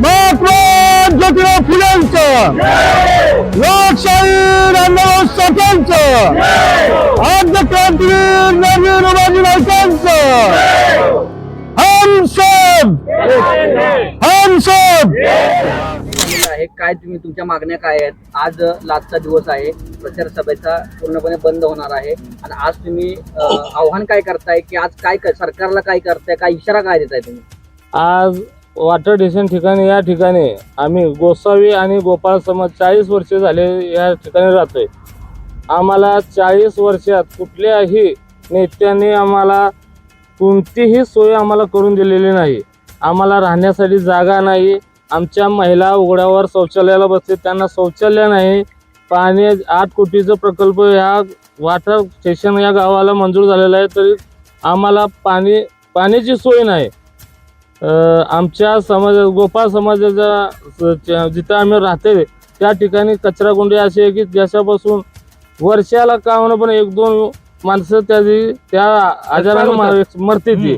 महात्मा ज्योतिराव फुलेंचं लोकशाही रामभाऊ साठ्यांचं आद्य क्रांतीवीर नवीन उभाजी नायकांचं हम सब हम सब आहे काय तुम्ही तुमच्या मागण्या काय आहेत? आज लास्टचा दिवस आहे. प्रचार सभेचा पूर्णपणे बंद होणार आहे. आणि आज तुम्ही अं, आव्हान काय करताय? की आज काय क- सरकारला काय करताय? काय इशारा काय देताय तुम्ही? आज वाटर स्टेशन ठिकाणी या ठिकाणी आम्ही गोसावी आणि गोपाळ समाज चाळीस वर्ष झाले या ठिकाणी राहतो आहे आम्हाला चाळीस वर्षात कुठल्याही नेत्याने आम्हाला कोणतीही सोय आम्हाला करून दिलेली नाही. आम्हाला राहण्यासाठी जागा नाही. आमच्या महिला उघड्यावर शौचालयाला बसते. त्यांना शौचालय नाही. पाणी आठ कोटीचा प्रकल्प ह्या वाटर स्टेशन या गावाला मंजूर झालेला आहे. तरी आम्हाला पाणी पाण्याची सोय नाही. आमच्या समाज गोपाळ समाजाचा स- च्या- जिथं आम्ही राहते त्या ठिकाणी कचराकुंडी अशी आहे की ज्याच्यापासून वर्षाला का होणं पण एक दोन माणसं त्या त्या आजारानं मार- मरते ती.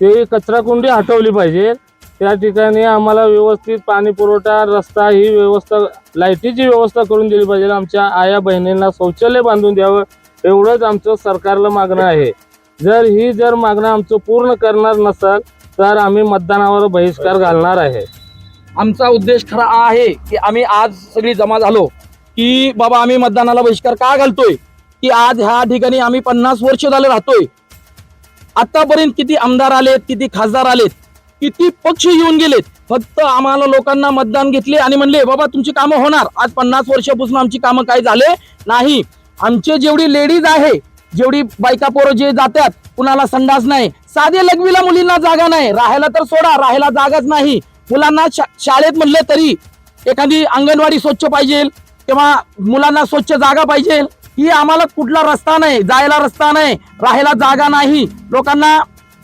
ते कचराकुंडी हटवली पाहिजे. त्या ठिकाणी आम्हाला व्यवस्थित पाणी पुरवठा रस्ता ही व्यवस्था लाईटीची व्यवस्था करून दिली पाहिजे. आमच्या आया बहिणींना शौचालय बांधून द्यावं एवढंच आमचं सरकारला मागणं आहे. जर ही जर मागणं आमचं पूर्ण करणार नसाल तर आम्ही मतदानावर बहिष्कार घालणार आहे. आमचा उद्देश खरा आहे की आम्ही आज सगळी जमा झालो की बाबा आम्ही मतदानाला बहिष्कार का घालतोय? की आज ह्या ठिकाणी आम्ही पन्नास वर्ष झाले राहतोय. आतापर्यंत किती आमदार आलेत किती खासदार आलेत किती पक्ष येऊन गेलेत फक्त आम्हाला लोकांना मतदान घेतले आणि म्हणले बाबा तुमची कामं होणार. आज पन्नास वर्षापासून आमची कामं काय झाले नाही. आमचे जेवढी लेडीज आहे जेवढी बायका पोरं जे जातात कुणाला संडास नाही साधे लघवीला मुलींना जागा नाही. राहायला तर सोडा राहायला जागाच नाही. मुलांना शा- शाळेत म्हणलं तरी एखादी अंगणवाडी स्वच्छ पाहिजे किंवा मुलांना स्वच्छ जागा पाहिजे ही आम्हाला कुठला रस्ता नाही जायला रस्ता नाही राहायला जागा नाही. लोकांना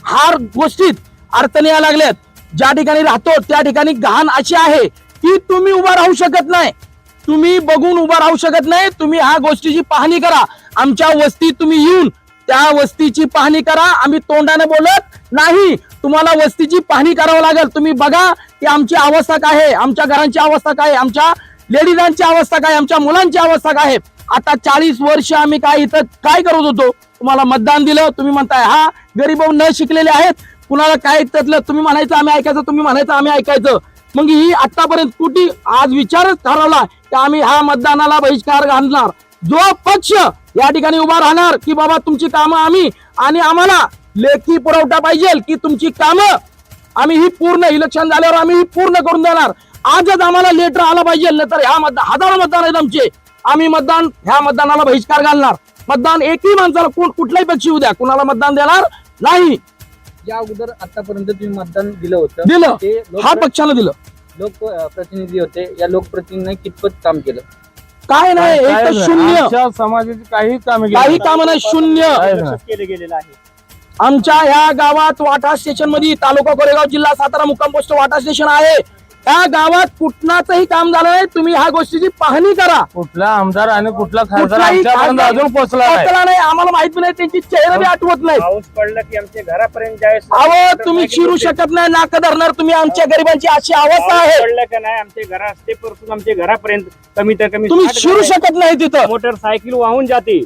हार गोष्टीत अडचणी यायला लागल्यात. ज्या ठिकाणी राहतो त्या ठिकाणी घाण अशी आहे की तुम्ही उभा राहू शकत नाही. तुम्ही बघून उभा राहू शकत नाही. तुम्ही ह्या गोष्टीची पाहणी करा. आमच्या वस्तीत तुम्ही येऊन त्या वस्तीची पाहणी करा. आम्ही तोंडाने बोलत नाही. तुम्हाला वस्तीची पाहणी करावं लागेल. तुम्ही बघा की आमची अवस्था काय आहे. आमच्या घरांची अवस्था काय आहे. आमच्या लेडीजांची अवस्था काय आमच्या मुलांची अवस्था काय आहे. आता चाळीस वर्ष आम्ही काय इथं काय करत होतो? तुम्हाला मतदान दिलं. तुम्ही म्हणताय हा गरीब न शिकलेले आहेत. कुणाला काय त्यातलं तुम्ही म्हणायचं आम्ही ऐकायचं. तुम्ही म्हणायचं आम्ही ऐकायचं. मग ही आतापर्यंत कुठे आज विचारच ठरवला की आम्ही हा मतदानाला बहिष्कार घालणार? जो पक्ष या ठिकाणी उभा राहणार की बाबा तुमची कामं आम्ही आणि आम्हाला लेखी पुरवठा पाहिजे की तुमची कामं आम्ही ही पूर्ण इलेक्शन झाल्यावर आम्ही ही पूर्ण करून देणार. आजच आम्हाला लेटर आला पाहिजे नाहीतर ह्या मतदान हजारो मतदान आहेत आमचे. आम्ही मतदान ह्या मतदानाला बहिष्कार घालणार. मतदान एकही माणसाला कोण कुठलाही पक्षी उद्या कुणाला मतदान देणार नाही. या अगोदर आतापर्यंत तुम्ही मतदान दिलं होतं. दिलं. ते हा लोक पक्षानं दिलं. लोक अं, प्रतिनिधी होते. या लोकप्रतिनिधीने कितपत काम केलं? काय नाही एक तर. शून्य. आमच्या समाजाची काही काम काही काम नाही शून्य. केले गेलेलं आहे. आमच्या ह्या गावात वाटा स्टेशनमध्ये तालुका कोरेगाव जिल्हा सातारा मुक्काम पोस्ट वाटा स्टेशन आहे. त्या गावात कुठनाचंही काम झालं नाही. तुम्ही ह्या गोष्टीची पाहणी करा. कुठला आमदार आणि कुठला खासदार कुठलाही आमच्यापर्यंत खासदार अजून पोहोचला नाही. पोहोचला नाही. आम्हाला माहीत नाही त्यांची चेहरा बी आठवत नाही. पाऊस पडला की आमच्या घरापर्यंत जायस अहो तुम्ही शिरू शकत नाही नाक धरणार तुम्ही आमच्या गरिबांची अशी अवस्था आहे. पडलं का नाही आमच्या घरा असतेपासून आमच्या घरापर्यंत कमी तर कमी तुम्ही साठ शिरू शकत नाही तिथं. मोटरसायकल वाहून जाते.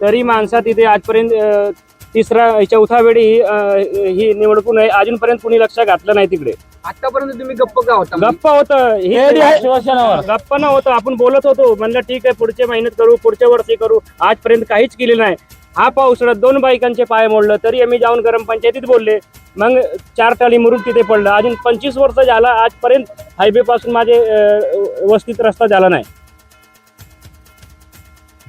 तरी माणसा तिथे आजपर्यंत अं, तिसरा चौथा वेळी ही ही निवडणूक आहे अजूनपर्यंत कुणी लक्ष घातलं नाही तिकडे. आतापर्यंत तुम्ही गप्प का होता? गप्प होतं. हे शिवसेनावर गप्प न होतं आपण बोलत होतो म्हणलं ठीक आहे पुढच्या महिन्यात करू पुढच्या वर्षी करू. आजपर्यंत काहीच केलेलं नाही. हा पावसाळ्यात दोन बायकांचे पाय मोडलं तरी आम्ही जाऊन गरम पंचायतीत बोलले. मग चार टाळी मुरून तिथे पडलं. अजून पंचवीस वर्ष झाला आजपर्यंत हायवे पासून माझे वस्तीत रस्ता झाला नाही.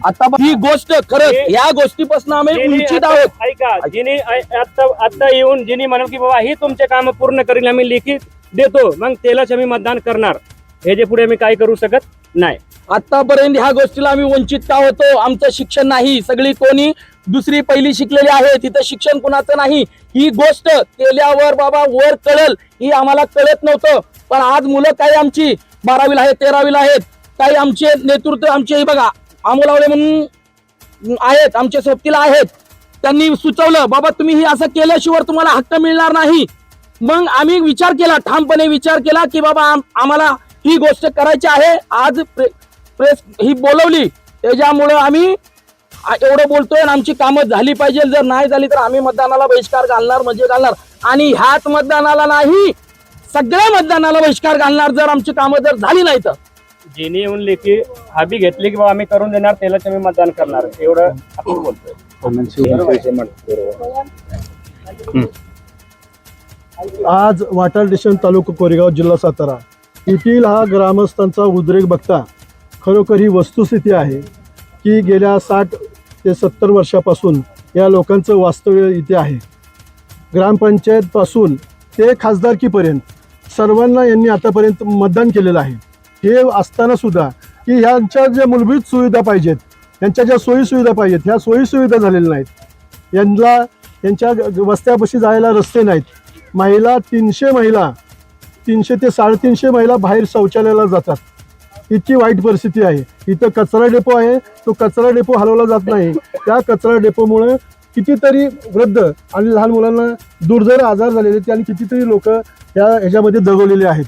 आता ही गोष्ट खरंच या गोष्टीपासून आम्ही आता- आहोत. ऐका जिने आता आता येऊन जिने म्हणून की बाबा ही तुमचे काम पूर्ण करील आम्ही लिखित देतो. मग त्यालाच आम्ही मतदान करणार. हे जे पुढे आम्ही काय करू शकत नाही. आतापर्यंत ह्या गोष्टीला आम्ही वंचित का होतो आमचं शिक्षण नाही. सगळी कोणी दुसरी पहिली शिकलेली आहे. तिथं शिक्षण कुणाचं नाही. ही गोष्ट केल्यावर बाबा वर कळल. ही आम्हाला कळत नव्हतं. पण आज मुलं काही आमची बारावीला आहेत तेरावीला आहेत. काही आमचे नेतृत्व आमचे हे बघा आमोलावले म्हणून आहेत आमच्या सोबतीला आहेत. त्यांनी सुचवलं बाबा तुम्ही हे असं केल्याशिवाय तुम्हाला हक्क मिळणार नाही. मग आम्ही विचार केला ठामपणे विचार केला की बाबा आम्हाला ही गोष्ट करायची आहे. आज प्रे- प्रेस ही बोलवली. त्याच्यामुळं आम्ही एवढं बोलतोय आणि आमची कामं झाली पाहिजे. जर नाही झाली तर आम्ही मतदानाला बहिष्कार घालणार म्हणजे घालणार. आणि ह्याच मतदानाला नाही सगळ्या मतदानाला बहिष्कार घालणार जर आमची कामं जर झाली नाही तर. जिने येऊन लेखी हबी घेतली की बाबा आम्ही करून देणार त्यालाच आम्ही मतदान करणार. एवढं आपण बोलतोय. आज वाटाळ स्टेशन तालुका कोरेगाव जिल्हा सातारा. येथील हा ग्रामस्थांचा उद्रेक बघता खरोखर ही वस्तुस्थिती आहे की गेल्या साठ ते सत्तर वर्षापासून या लोकांचं वास्तव्य इथे आहे. ग्रामपंचायतपासून ते खासदारकीपर्यंत सर्वांना यांनी आतापर्यंत मतदान केलेलं आहे. हे असताना सुद्धा की ह्यांच्या ज्या मूलभूत सुविधा पाहिजेत यांच्या ज्या सोयीसुविधा पाहिजेत ह्या सोयीसुविधा झालेल्या नाहीत. यांना यांच्या वस्त्यापाशी जायला रस्ते नाहीत. महिला तीनशे महिला तीनशे ते साडेतीनशे महिला बाहेर शौचालयाला जातात. इतकी वाईट परिस्थिती आहे. इथं कचरा डेपो आहे तो कचरा डेपो हलवला जात नाही. त्या कचरा डेपोमुळे कितीतरी वृद्ध आणि लहान मुलांना दुर्धर आजार झालेले आहेत आणि कितीतरी लोक या ह्याच्यामध्ये दगवलेले आहेत.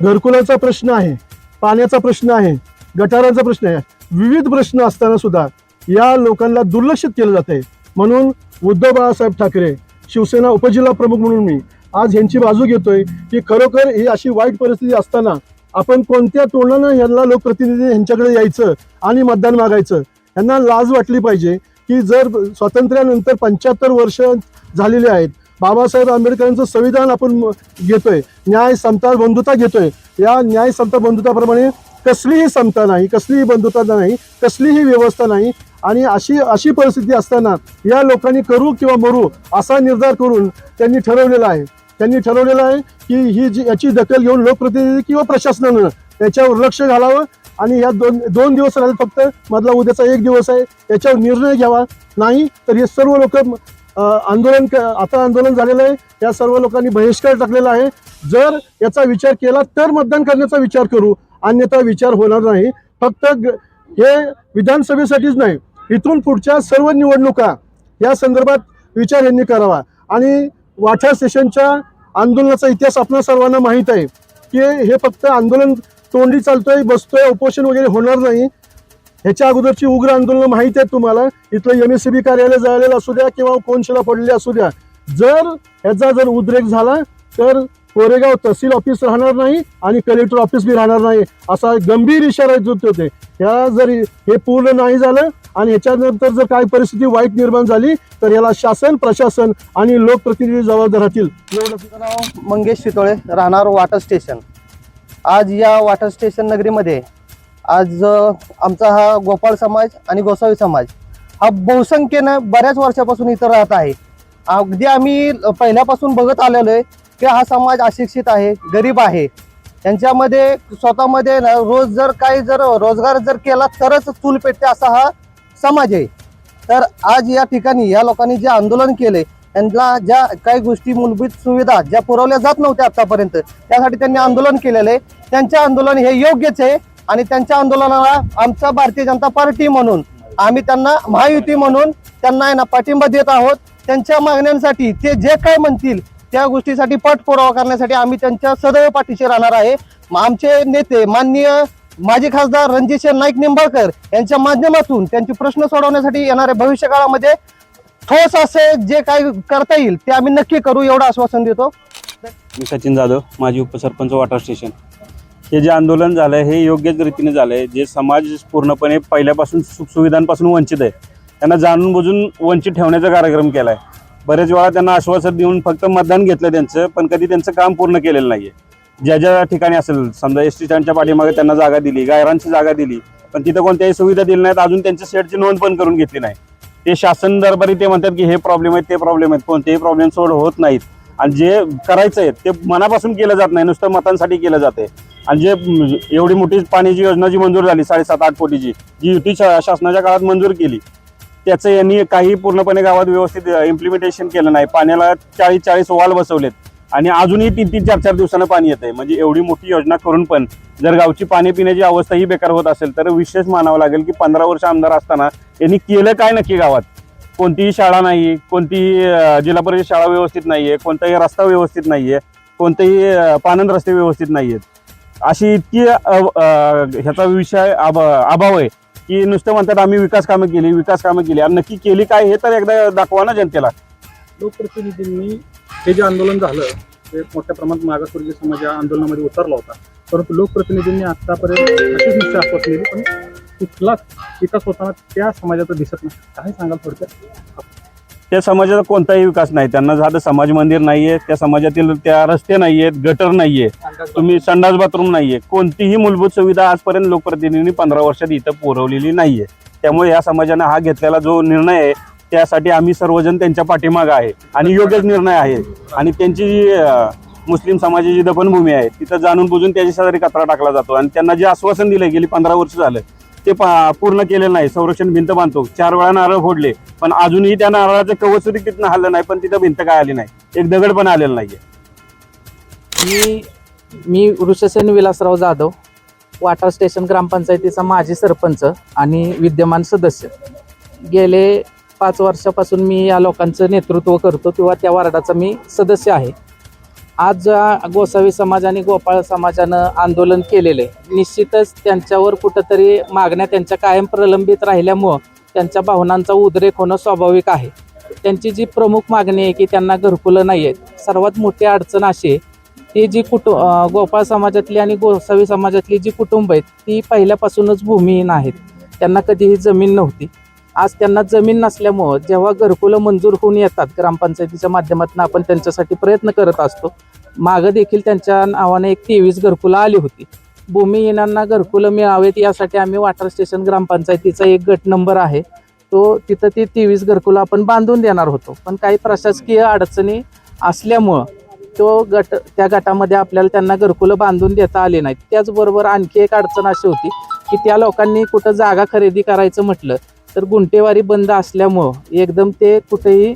घरकुलाचा प्रश्न आहे पाण्याचा प्रश्न आहे गटारांचा प्रश्न आहे विविध प्रश्न असताना सुद्धा या लोकांना दुर्लक्षित केलं जात आहे म्हणून उद्धव बाळासाहेब ठाकरे शिवसेना उपजिल्हा प्रमुख म्हणून मी आज ह्यांची बाजू घेतोय की खरोखर ही अशी वाईट परिस्थिती असताना आपण कोणत्या तोंडानं यांना लोकप्रतिनिधी यांच्याकडे यायचं आणि मतदान मागायचं? यांना लाज वाटली पाहिजे की जर स्वातंत्र्यानंतर पंच्याहत्तर वर्ष झालेले आहेत बाबासाहेब आंबेडकरांचं संविधान आपण घेतोय. न्याय समता बंधुता घेतोय. या न्याय समता बंधुताप्रमाणे कसलीही समता नाही कसलीही बंधुता नाही कसलीही व्यवस्था नाही आणि अशी अशी परिस्थिती असताना या लोकांनी करू किंवा मरू असा निर्धार करून त्यांनी ठरवलेला आहे. त्यांनी ठरवलेलं आहे की ही जी याची दखल घेऊन लोकप्रतिनिधी किंवा प्रशासनानं याच्यावर लक्ष घालावं आणि या दोन दोन दिवस राहिले फक्त मधला उद्याचा एक दिवस आहे याच्यावर निर्णय घ्यावा. नाही तर हे सर्व लोक आंदोलन क- आता आंदोलन झालेलं आहे. या सर्व लोकांनी बहिष्कार टाकलेला आहे. जर याचा विचार केला तर मतदान करण्याचा विचार करू. अन्यथा विचार होणार नाही. फक्त हे विधानसभेसाठीच नाही. इथून पुढच्या सर्व निवडणुका या संदर्भात विचार यांनी करावा. आणि वाठा स्टेशनच्या आंदोलनाचा इतिहास आपल्या सर्वांना माहीत आहे की हे फक्त आंदोलन तोंडी चालतोय बसतोय उपोषण वगैरे होणार नाही. ह्याच्या अगोदरची उग्र आंदोलनं माहिती आहेत तुम्हाला. इथलं एम एस सी बी कार्यालय जळलेलं असू द्या किंवा कोनशिला पडलेले असू द्या. जर ह्याचा जर उद्रेक झाला तर कोरेगाव तहसील ऑफिस राहणार नाही आणि कलेक्टर ऑफिस बी राहणार नाही. असा गंभीर इशारा देत होते. ह्या जर हे पूर्ण नाही झालं आणि ह्याच्यानंतर जर काही परिस्थिती वाईट निर्माण झाली तर याला शासन प्रशासन आणि लोकप्रतिनिधी जबाबदार राहतील. नाव? मंगेश शितोळे राहणार वाटर स्टेशन आज या वाटर स्टेशन नगरीमध्ये आज आमचा हा गोपाळ समाज आणि गोसावी समाज हा बहुसंख्येनं बऱ्याच वर्षापासून इथं राहत आहे. अगदी आम्ही पहिल्यापासून बघत आलेलो आहे की हा समाज अशिक्षित आहे गरीब आहे. त्यांच्यामध्ये स्वतःमध्ये ना रोज जर काही जर रोजगार जर केला तरच चूल पेटते असा हा समाज आहे. तर आज या ठिकाणी या लोकांनी जे आंदोलन केले त्यांना ज्या काही गोष्टी मूलभूत सुविधा ज्या पुरवल्या जात नव्हत्या आतापर्यंत त्यासाठी त्यांनी आंदोलन केलेलं आहे. त्यांचे आंदोलन हे योग्यच आहे. आणि त्यांच्या आंदोलनाला आमचा भारतीय जनता पार्टी म्हणून आम्ही त्यांना महायुती म्हणून त्यांना आहे ना पाठिंबा देत आहोत. त्यांच्या मागण्यांसाठी ते जे काय म्हणतील त्या गोष्टीसाठी पाठपुरावा करण्यासाठी आम्ही त्यांच्या सदैव पाठीशी राहणार आहे. आमचे नेते माननीय माजी खासदार रणजित नाईक निंबाळकर यांच्या माध्यमातून त्यांचे प्रश्न सोडवण्यासाठी येणाऱ्या भविष्य काळामध्ये ठोस असे जे काही करता येईल ते आम्ही नक्की करू एवढं आश्वासन देतो. मी सचिन जाधव माजी उपसरपंच वॉटर स्टेशन. हे जे आंदोलन झालं आहे हे योग्यच रीतीने झालं आहे जे समाज पूर्णपणे पहिल्यापासून सुखसुविधांपासून वंचित आहे त्यांना जाणून बुजून वंचित ठेवण्याचा कार्यक्रम केला आहे बरेच वेळा त्यांना आश्वासन देऊन फक्त मतदान घेतलं त्यांचं पण कधी त्यांचं काम पूर्ण केलेलं नाही आहे ज्या ज्या ठिकाणी असेल समजा एस टी स्टँडच्या पाठीमागे त्यांना जागा दिली गायरांची जागा दिली पण तिथं कोणत्याही सुविधा दिल्या नाहीत अजून त्यांच्या सेटची नोंद पण करून घेतली नाही. ते शासन दरबारी ते म्हणतात की हे प्रॉब्लेम आहेत ते प्रॉब्लेम आहेत कोणतेही प्रॉब्लेम सोड होत नाहीत. आणि जे करायचं आहे ते मनापासून केलं जात नाही नुसतं मतांसाठी केलं जाते. आणि जे म्हणजे एवढी मोठी पाण्याची योजना जी मंजूर झाली साडेसात आठ कोटीची जी युती शासनाच्या काळात मंजूर केली त्याचं यांनी काही पूर्णपणे गावात व्यवस्थित इम्प्लिमेंटेशन केलं नाही. पाण्याला चाळीस चाळीस वाल बसवलेत. आणि अजूनही तीन तीन चार चार दिवसानं पाणी येतंय. म्हणजे एवढी मोठी योजना करून पण जर गावची पाणी पिण्याची अवस्था ही बेकार होत असेल तर विशेष मानावं लागेल की पंधरा वर्ष आमदार असताना यांनी केलं काय नक्की गावात? कोणतीही शाळा नाही कोणतीही जिल्हा परिषद शाळा व्यवस्थित नाही आहे कोणताही रस्ता व्यवस्थित नाहीये कोणतेही पानंद रस्ते व्यवस्थित नाही आहेत अशी इतकी अव- ह्याचा विषय अभ- अभाव आहे की नुसतं म्हणतात आम्ही विकास कामं केली विकास कामं केली. आणि नक्की केली काय हे तर एकदा दाखवा ना जनतेला. लोकप्रतिनिधींनी हे जे आंदोलन झालं ते मोठ्या प्रमाणात मागासवर्गीय समाज या आंदोलनामध्ये उतरला होता. परंतु लोकप्रतिनिधींनी आतापर्यंत अशीच निश्चय आश्वासन पण कुठलाच विकास होताना त्या समाजाचा दिसत नाही. काय सांगाल थोडक्यात? त्या समाजाचा कोणताही विकास नाही. त्यांना झालं समाज मंदिर नाहीये. त्या समाजातील त्या रस्ते नाहीयेत गटर नाहीये. तुम्ही संडास बाथरूम नाहीये. कोणतीही मूलभूत सुविधा आजपर्यंत लोकप्रतिनिधींनी पंधरा वर्षात इथं पुरवलेली नाहीये. त्यामुळे या समाजानं हा घेतलेला जो निर्णय आहे त्यासाठी आम्ही सर्वजण त्यांच्या पाठीमागं आहे. आणि योग्यच निर्णय आहे. आणि त्यांची जी मुस्लिम समाजाची दफनभूमी आहे तिथं जाणून बुजून त्याच्या शेजारी कचरा टाकला जातो. आणि त्यांना जे आश्वासन दिलं गेली पंधरा वर्ष झालं ते पा- पूर्ण केलेलं नाही. संरक्षण भिंत बांधतो. चार वेळा नारळ फोडले. पण अजूनही त्या नारळाचं कवच सुद्धा तिथनं हल्लं नाही पण तिथं भिंत काय आली नाही. एक दगड पण आलेला नाहीये. मी मी ऋषसेन विलासराव जाधव वाटर स्टेशन ग्रामपंचायतीचा माजी सरपंच आणि विद्यमान सदस्य. गेले पाच वर्षापासून मी या लोकांचं नेतृत्व करतो किंवा त्या वार्डाचा मी सदस्य आहे. आज ज्या गोसावी समाज आणि गोपाळ समाजानं आंदोलन केलेलं आहे. निश्चितच त्यांच्यावर कुठंतरी मागण्या त्यांच्या कायम प्रलंबित राहिल्यामुळं त्यांच्या भावनांचा उद्रेक होणं स्वाभाविक आहे. त्यांची जी प्रमुख मागणी आहे की त्यांना घरकुलं नाही आहेत. सर्वात मोठी अडचण अशी आहे ती जी कुटु गोपाळ समाजातली आणि गोसावी समाजातली जी कुटुंब आहेत ती पहिल्यापासूनच भूमिहीन आहेत. त्यांना कधीही जमीन नव्हती. आज त्यांना जमीन नसल्यामुळं जेव्हा घरकुलं मंजूर होऊन येतात ग्रामपंचायतीच्या माध्यमातून आपण त्यांच्यासाठी प्रयत्न करत असतो. मागं देखील त्यांच्या नावाने एक तेवीस घरकुलं आली होती. भूमिहीनांना घरकुलं मिळावेत यासाठी आम्ही वाटर स्टेशन ग्रामपंचायतीचा एक गट नंबर आहे. तो तिथं ती तेवीस घरकुलं आपण बांधून देणार होतो. पण काही प्रशासकीय अडचणी असल्यामुळं तो गट त्या गटामध्ये आपल्याला त्यांना घरकुलं बांधून देता आले नाहीत. त्याचबरोबर आणखी एक अडचण अशी होती की त्या लोकांनी कुठं जागा खरेदी करायचं म्हटलं तर गुंटेवारी बंद असल्यामुळं एकदम ते कुठेही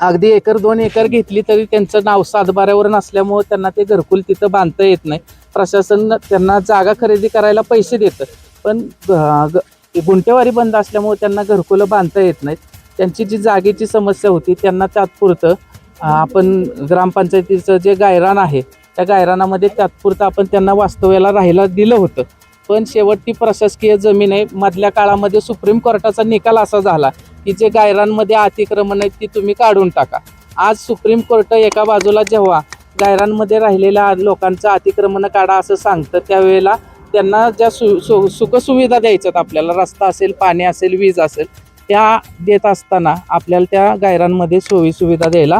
अगदी एकर दोन एकर घेतली तरी त्यांचं नाव सातबाऱ्यावर नसल्यामुळं त्यांना ते घरकुल तिथं बांधता येत नाही. प्रशासन त्यांना जागा खरेदी करायला पैसे देतं. पण ग- ग- बंद असल्यामुळे त्यांना घरकुलं बांधता येत नाहीत. त्यांची जी जागेची समस्या होती त्यांना तात्पुरतं आपण ग्रामपंचायतीचं जे गायरान आहे त्या गायरानामध्ये तात्पुरतं आपण त्यांना वास्तव्याला राहायला दिलं होतं. पण शेवटची प्रशासकीय जमीन आहे. मधल्या काळामध्ये सुप्रीम कोर्टाचा निकाल असा झाला की जे गायरांमध्ये अतिक्रमण आहेत ती तुम्ही काढून टाका. आज सुप्रीम कोर्ट एका बाजूला जेव्हा गायरांमध्ये राहिलेल्या लोकांचं अतिक्रमण काढा असं सांगतं त्यावेळेला त्यांना ज्या सु सु सुखसुविधा द्यायच्यात आपल्याला रस्ता असेल पाणी असेल वीज असेल त्या देत असताना आपल्याला त्या गायरांमध्ये सोयी सुविधा द्यायला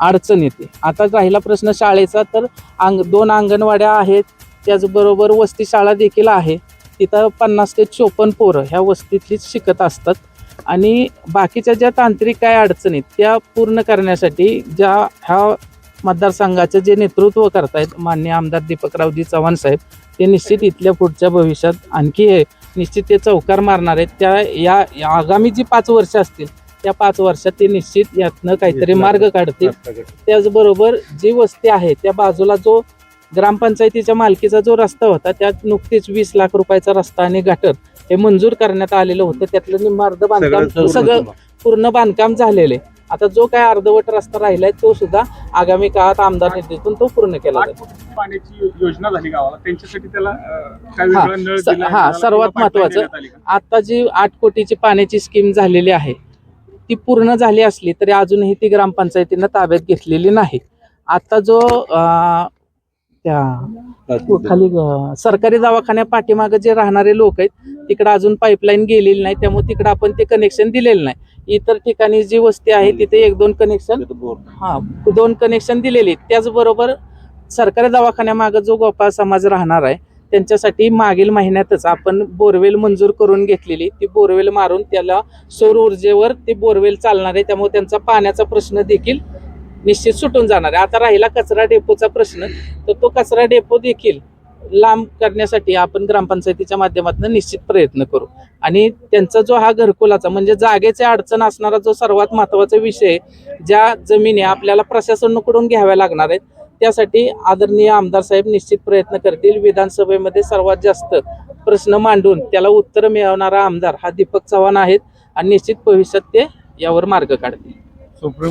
अडचण येते. आता राहिला प्रश्न शाळेचा तर अंग दोन अंगणवाड्या आहेत. त्याचबरोबर वस्ती शाळा देखील आहे. तिथं पन्नास ते चोपन्न पोरं ह्या वस्तीतलीच शिकत असतात. आणि बाकीच्या ज्या तांत्रिक काय अडचणी त्या पूर्ण करण्यासाठी ज्या ह्या मतदारसंघाचं जे नेतृत्व करतायत मान्य आमदार दीपकरावजी चव्हाण साहेब ते निश्चित इथल्या पुढच्या भविष्यात आणखी हे निश्चित ते चौकार मारणार आहेत. त्या या या आगामी जी पाच वर्ष असतील त्या पाच वर्षात ते निश्चित यातनं काहीतरी मार्ग काढतील. त्याचबरोबर जी वस्ती आहे त्या बाजूला जो ग्रामपंचायतीच्या मालकीचा जो रस्ता होता त्यात नुकतीच वीस लाख रुपयाचा रस्ता आणि गटर हे मंजूर करण्यात आलेलं होतं. त्यातलं निम्म अर्ध बांधकाम सगळं पूर्ण बांधकाम. झालेलं आहे. आता जो काय अर्धवट रस्ता राहिलाय तो सुद्धा आगामी काळात आमदार निधीतून तो पूर्ण केला आठ जाईल कोटी पाण्याची योजना झाली गावाला. त्यांच्यासाठी त्याला अं, काय हा, हा, सर्वात का? आता जी आठ कोटीची पाण्याची स्कीम झालेली आहे ती पूर्ण झाली असली तरी अजूनही ती ग्रामपंचायतीनं ताब्यात घेतलेली नाही. आता जो त्या खाली सरकारी दवाखान्या पाठीमागं जे राहणारे लोक आहेत तिकडं अजून पाईपलाईन गेलेली नाही त्यामुळे तिकडं आपण ते कनेक्शन दिलेलं नाही. इतर ठिकाणी जी वस्ती आहे तिथे एक दोन कनेक्शन हा दोन कनेक्शन दिलेले आहेत. त्याचबरोबर सरकारी दवाखान्यामागं जो गोपाळ समाज राहणार आहे त्यांच्यासाठी मागील महिन्यातच आपण बोरवेल मंजूर करून घेतलेली. ती बोरवेल मारून त्याला सौर ऊर्जेवर ती बोरवेल चालणार आहे त्यामुळे त्यांचा पाण्याचा प्रश्न देखील निश्चित सुटून जाणार आहे. आता राहिला कचरा डेपोचा प्रश्न तर तो कचरा डेपो देखील लांब करण्यासाठी आपण ग्रामपंचायतीच्या माध्यमातून निश्चित प्रयत्न करू. आणि त्यांचा जो हा घरकुलाचा म्हणजे जागेचे अडचण असणारा जो सर्वात महत्त्वाचा विषय ज्या जमिनी आपल्याला प्रशासनाकडून घ्याव्या लागणार आहेत त्यासाठी आदरणीय आमदार साहेब निश्चित प्रयत्न करतील. विधानसभेमध्ये सर्वात जास्त प्रश्न मांडून त्याला उत्तर मिळवणारा आमदार हा दीपक चव्हाण आहेत आणि निश्चित भविष्यात ते यावर मार्ग काढतील. सुप्रीम